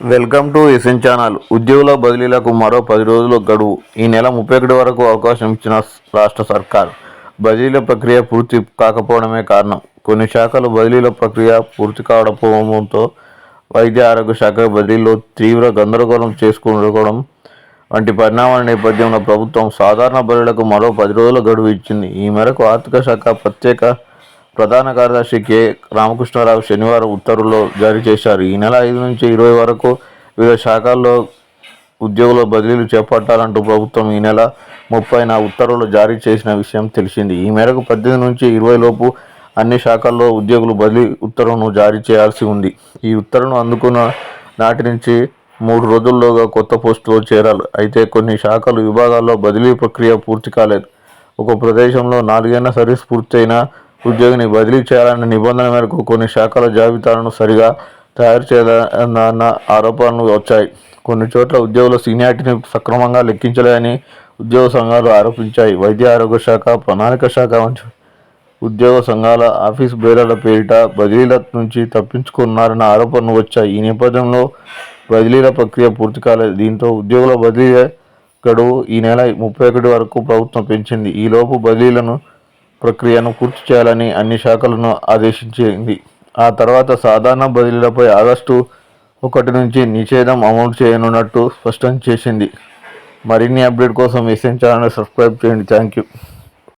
Welcome to SN channel. ఉద్యోగుల బదిలీలకు మరో పది రోజుల గడువు. ఈ నెల ముప్పై ఒకటి వరకు అవకాశం ఇచ్చిన రాష్ట్ర సర్కార్ బదిలీల ప్రక్రియ పూర్తి కాకపోవడమే కారణం. కొన్ని శాఖలు బదిలీల ప్రక్రియ పూర్తి కావడంతో వైద్య ఆరోగ్య శాఖ బదిలీలో తీవ్ర గందరగోళం చేసుకోవడం వంటి పరిణామాల నేపథ్యంలో ప్రభుత్వం సాధారణ బదిలీలకు మరో పది రోజుల గడువు ఇచ్చింది. ఈ మేరకు ఆర్థిక శాఖ ప్రత్యేక ప్రధాన కార్యదర్శి కె. రామకృష్ణారావు శనివారం ఉత్తర్వులు జారీ చేశారు. ఈ నెల ఐదు నుంచి ఇరవై వరకు వివిధ శాఖల్లో ఉద్యోగుల బదిలీలు చేపట్టాలంటూ ప్రభుత్వం ఈ నెల ముప్పైన ఉత్తర్వులు జారీ చేసిన విషయం తెలిసింది. ఈ మేరకు పద్దెనిమిది నుంచి ఇరవై లోపు అన్ని శాఖల్లో ఉద్యోగులు బదిలీ ఉత్తర్వును జారీ చేయాల్సి ఉంది. ఈ ఉత్తర్వును అందుకున్న నాటి నుంచి మూడు రోజుల్లోగా కొత్త పోస్టులో చేరాలి. అయితే కొన్ని శాఖలు విభాగాల్లో బదిలీ ప్రక్రియ పూర్తి కాలేదు. ఒక ప్రదేశంలో నాలుగేళ్ళ సర్వీస్ పూర్తయిన ఉద్యోగిని బదిలీ చేయాలనే నిబంధన మేరకు కొన్ని శాఖల జాబితాలను సరిగా తయారు చేయాలన్న ఆరోపణలు వచ్చాయి. కొన్ని చోట్ల ఉద్యోగుల సీనియారిటీని సక్రమంగా లెక్కించలేదని ఉద్యోగ సంఘాలు ఆరోపించాయి. వైద్య ఆరోగ్య శాఖ ప్రణాళిక శాఖ వంటి ఉద్యోగ సంఘాల ఆఫీస్ బేరాల పేరిట బదిలీల నుంచి తప్పించుకున్నారన్న ఆరోపణలు వచ్చాయి. ఈ నేపథ్యంలో బదిలీల ప్రక్రియ పూర్తి కాలేదు. దీంతో ఉద్యోగుల బదిలీ గడువు ఈ నెల ముప్పై ఒకటి వరకు ప్రభుత్వం పెంచింది. ఈలోపు బదిలీలను ప్రక్రియను పూర్తి చేయాలని అన్ని శాఖలను ఆదేశించింది. ఆ తర్వాత సాధారణ బదిలీలపై ఆగస్టు ఒకటి నుంచి నిషేధం అమలు చేయనున్నట్టు స్పష్టం చేసింది. మరిన్ని అప్డేట్ కోసం ఎస్ఎన్ ఛానల్ సబ్స్క్రైబ్ చేయండి. Thank you